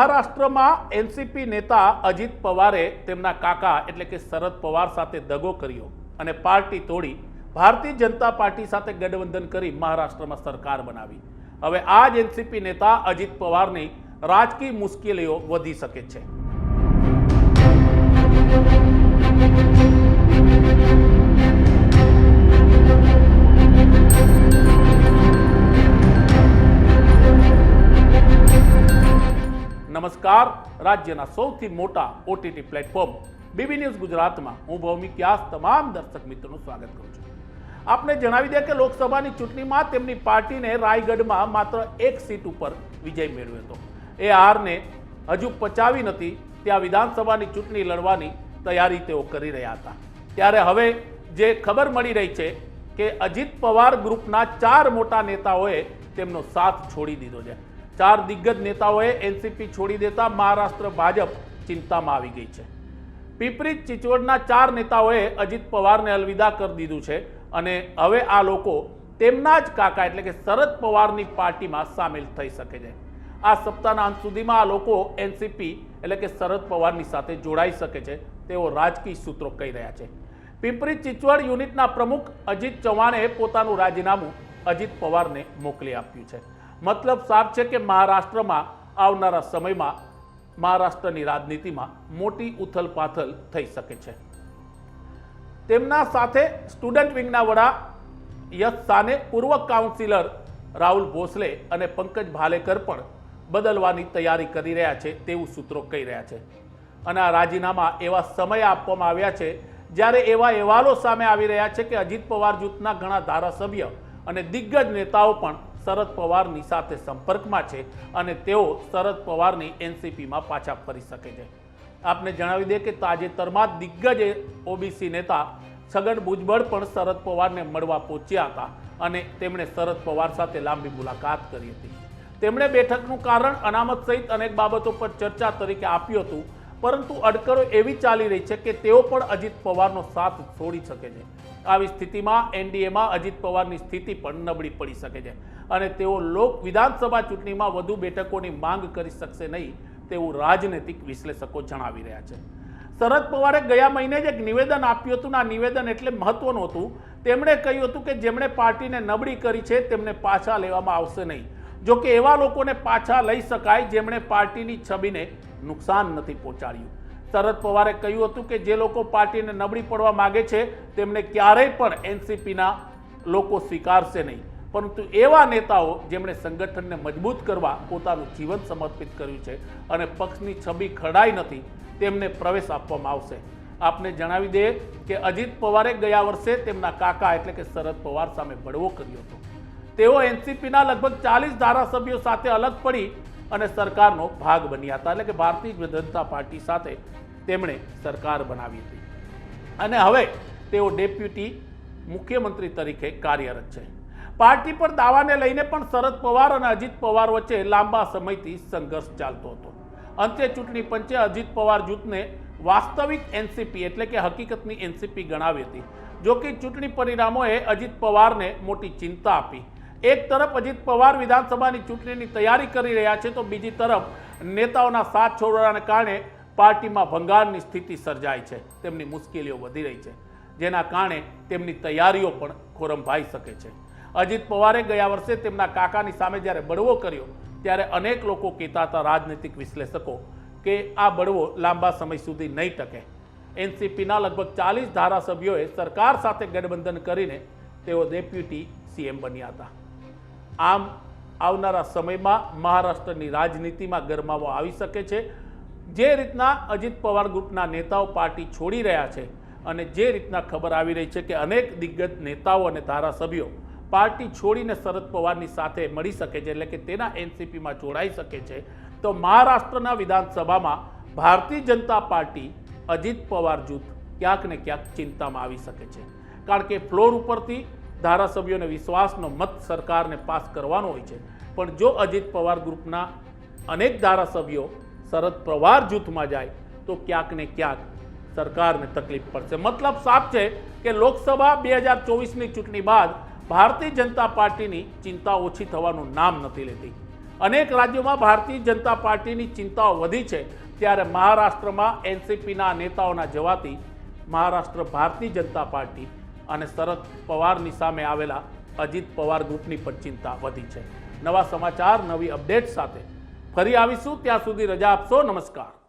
મહારાષ્ટ્રમાં એનસીપી નેતા અજીત પવારે તેમના કાકા એટલે કે શરદ પવાર સાથે દગો કર્યો અને પાર્ટી તોડી ભારતીય જનતા પાર્ટી સાથે ગઠબંધન કરી મહારાષ્ટ્રમાં સરકાર બનાવી. હવે આ જ એનસીપી નેતા અજીત પવારની રાજકીય મુશ્કેલીઓ વધી શકે છે. નમસ્કાર. રાજ્યના સૌથી મોટા ઓટીટી પ્લેટફોર્મ બીબી ન્યૂઝ ગુજરાતમાં હું ભૌમિક વ્યાસ તમામ દર્શક મિત્રોનું સ્વાગત કરું છું. આપને જણાવી દે કે લોકસભાની ચૂંટણીમાં તેમની પાર્ટીને રાયગઢમાં માત્ર એક સીટ ઉપર વિજય મેળવ્યો હતો. એ હારને હજુ પચાવી નથી, ત્યાં વિધાનસભાની ચૂંટણી લડવાની તૈયારી તેઓ કરી રહ્યા હતા. ત્યારે હવે જે ખબર મળી રહી છે કે અજીત પવાર ગ્રુપના ચાર મોટા નેતાઓએ તેમનો સાથ છોડી દીધો છે. ચાર દિગ્ગજ નેતાઓએ એનસીપી છોડી દેતા મહારાષ્ટ્ર ભાજપ ચિંતામાં આવી ગઈ છે. પીપરી ચિચોડના ચાર નેતાઓએ અજીત પવારને અલવિદા કરી દીધું છે અને હવે આ લોકો તેમના જ કાકા એટલે કે શરદ પવારની પાર્ટીમાં સામેલ થઈ શકે છે. આ સપ્તાહના અંત સુધીમાં આ લોકો એનસીપી એટલે કે શરદ પવારની સાથે જોડાઈ શકે છે, તેઓ રાજકીય સૂત્રો કહી રહ્યા છે. પીપરી ચિચવડ યુનિટના પ્રમુખ અજીત ચૌહાણે પોતાનું રાજીનામું અજીત પવારને મોકલી આપ્યું છે. મતલબ સાફ છે કે મહારાષ્ટ્રમાં આવનારા સમયમાં મહારાષ્ટ્રની રાજનીતિમાં મોટી ઉથલપાથલ થઈ શકે છે. તેમના સાથે સ્ટુડન્ટ વિંગના વડા યશ સાને પૂર્વ કાઉન્સિલર રાહુલ ભોસલે અને પંકજ ભાલેકર પણ બદલવાની તૈયારી કરી રહ્યા છે તેવું સૂત્રો કહી રહ્યા છે. અને આ રાજીનામા એવા સમય આપવામાં આવ્યા છે જ્યારે એવા અહેવાલો સામે આવી રહ્યા છે કે અજીત પવાર જૂથના ઘણા ધારાસભ્ય અને દિગ્ગજ નેતાઓ પણ શરદ પવારની સાથે સંપર્કમાં છે અને તેઓ શરદ પવારની એનસીપીમાં પાછા ફરી શકે છે. આપને જણાવી દે કે તાજેતરમાં દિગ્ગજ ઓબીસી નેતા છગન ભુજબળ પણ શરદ પવારને મળવા પહોંચ્યા હતા અને તેમણે શરદ પવાર સાથે લાંબી મુલાકાત કરી હતી. તેમણે બેઠકનું કારણ અનામત સહિત અનેક બાબતો પર ચર્ચા તરીકે આપ્યું હતું, પરંતુ અડકરો એવી ચાલી રહી છે કે તેઓ પણ અજીત પવારનો સાથ છોડી શકે છે. આવી સ્થિતિમાં એનડીએમાં અજીત પવારની સ્થિતિ પણ નબળી પડી શકે છે. અને તેઓ લોક વિધાનસભા ચૂંટણીમાં વધુ બેઠકોની માંગ કરી શકશે નહીં તેવું રાજનૈતિક વિશ્લેષકો જણાવી રહ્યા છે. શરદ પવારે ગયા મહિને જ એક નિવેદન આપ્યું હતું આ નિવેદન એટલે મહત્વનું હતું. તેમણે કહ્યું હતું કે જેમણે પાર્ટીને નબળી કરી છે તેમને પાછા લેવામાં આવશે નહીં. જો કે એવા લોકોને પાછા લઈ શકાય જેમણે પાર્ટીની છબીને નુકસાન નથી પહોંચાડ્યું. શરદ પવારે કહ્યું હતું કે જે લોકો પાર્ટીને નબળી પડવા માગે છે, તેમને ક્યારેય પણ એનસીપીના લોકો સ્વીકારશે નહીં. પરંતુ એવા નેતાઓ જેમણે સંગઠનને મજબૂત કરવા પોતાનું જીવન સમર્પિત કર્યું છે અને પક્ષની છબી ખડાઈ નથી, તેમને પ્રવેશ આપવામાં આવશે. આપને જણાવી દઈએ કે અજીત પવારે ગયા વર્ષે તેમના કાકા એટલે કે શરદ પવાર સામે બળવો કર્યો હતો. તેઓ એનસીપીના લગભગ ચાલીસ ધારાસભ્યો સાથે અલગ પડી અને સરકારનો ભાગ બન્યા હતા. એટલે કે ભારતીય જનતા પાર્ટી સાથે તેમણે સરકાર બનાવી હતી. અને હવે તેઓ ડેપ્યુટી મુખ્યમંત્રી તરીકે કાર્યરત છે. પાર્ટી પર દાવાને લઈને પણ શરદ પવાર અને અજીત પવાર વચ્ચે લાંબા સમયથી સંઘર્ષ ચાલતો હતો. અંતે ચૂંટણી પંચે અજીત પવાર જૂથને વાસ્તવિક એનસીપી એટલે કે હકીકતની એનસીપી ગણાવી હતી. જોકે ચૂંટણી પરિણામોએ અજીત પવારને મોટી ચિંતા આપી. એક તરફ અજીત પવાર વિધાનસભાની ચૂંટણીની તૈયારી કરી રહ્યા છે, તો બીજી તરફ નેતાઓના સાથ છોડવાને કારણે પાર્ટીમાં ભંગારની સ્થિતિ સર્જાય છે, તેમની મુશ્કેલીઓ વધી રહી છે, જેના કારણે તેમની તૈયારીઓ પણ ખોરંભાઈ શકે છે. અજીત પવારે ગયા વર્ષે તેમના કાકાની સામે જ્યારે બળવો કર્યો, ત્યારે અનેક લોકો કહેતા હતા રાજનૈતિક વિશ્લેષકો કે આ બળવો લાંબા સમય સુધી નહીં ટકે. એનસીપીના લગભગ ચાલીસ ધારાસભ્યોએ સરકાર સાથે ગઠબંધન કરીને તેઓ ડેપ્યુટી સીએમ બન્યા હતા. આમ આવનારા સમયમાં મહારાષ્ટ્રની રાજનીતિમાં ગરમાવો આવી શકે છે. જે રીતના અજીત પવાર ગ્રુપના નેતાઓ પાર્ટી છોડી રહ્યા છે અને જે રીતના ખબર આવી રહી છે કે અનેક દિગ્ગજ નેતાઓ અને ધારાસભ્યો પાર્ટી છોડીને શરદ પવારની સાથે મળી શકે છે એટલે કે તેના એનસીપીમાં જોડાઈ શકે છે, તો મહારાષ્ટ્રના વિધાનસભામાં ભારતીય જનતા પાર્ટી અજીત પવાર જૂથ ક્યાંક ને ક્યાંક ચિંતામાં આવી શકે છે. કારણ કે ફ્લોર ઉપરથી ધારાસભ્યોને વિશ્વાસનો મત સરકારને પાસ કરવાનો હોય છે. પણ જો અજીત પવાર ગ્રુપના અનેક ધારાસભ્યો શરદ પવાર જૂથમાં જાય, તો ક્યાંક ને ક્યાંક સરકારને તકલીફ પડશે. મતલબ સાફ છે કે લોકસભા બે હજાર ચોવીસની ચૂંટણી બાદ ભારતીય જનતા પાર્ટીની ચિંતા ઓછી થવાનું નામ નથી લેતી. અનેક રાજ્યોમાં ભારતીય જનતા પાર્ટીની ચિંતાઓ વધી છે. ત્યારે મહારાષ્ટ્રમાં એનસીપીના નેતાઓના જવાથી મહારાષ્ટ્ર ભારતીય જનતા પાર્ટી અને શરદ પવારની સામે આવેલા અજીત પવાર ગ્રુપની પણ ચિંતા વધી છે. નવા સમાચાર, નવી અપડેટ સાથે ફરી આવીશું. ત્યાં સુધી રજા આપશો. નમસ્કાર.